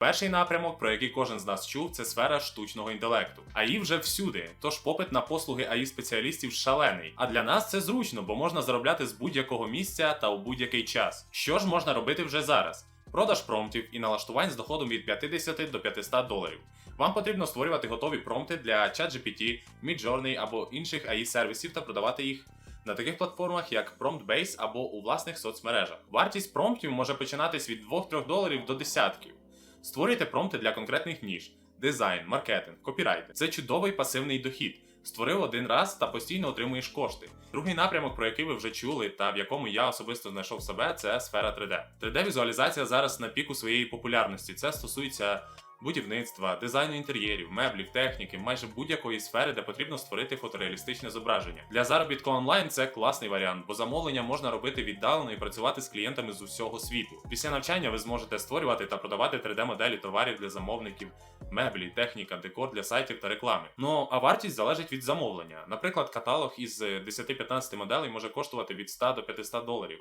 Перший напрямок, про який кожен з нас чув, це сфера штучного інтелекту. АІ вже всюди, тож попит на послуги АІ спеціалістів шалений. А для нас це зручно, бо можна заробляти з будь-якого місця та у будь-який час. Що ж можна робити вже зараз? Продаж промптів і налаштувань з доходом від 50 до 500 доларів. Вам потрібно створювати готові промпти для ChatGPT, Midjourney або інших AI сервісів та продавати їх на таких платформах, як PromptBase або у власних соцмережах. Вартість промптів може починатись від 2-3 доларів до десятків. Створюйте промпти для конкретних ніж, дизайн, маркетинг, копірайтинг. Це чудовий пасивний дохід. Створив один раз та постійно отримуєш кошти. Другий напрямок, про який ви вже чули, та в якому я особисто знайшов себе, це сфера 3D. 3D-візуалізація зараз на піку своєї популярності. Це стосується будівництва, дизайну інтер'єрів, меблів, техніки, майже будь-якої сфери, де потрібно створити фотореалістичне зображення. Для заробітку онлайн це класний варіант, бо замовлення можна робити віддалено і працювати з клієнтами з усього світу. Після навчання ви зможете створювати та продавати 3D-моделі товарів для замовників, меблі, техніка, декор для сайтів та реклами. Ну а вартість залежить від замовлення. Наприклад, каталог із 10-15 моделей може коштувати від 100 до 500 доларів.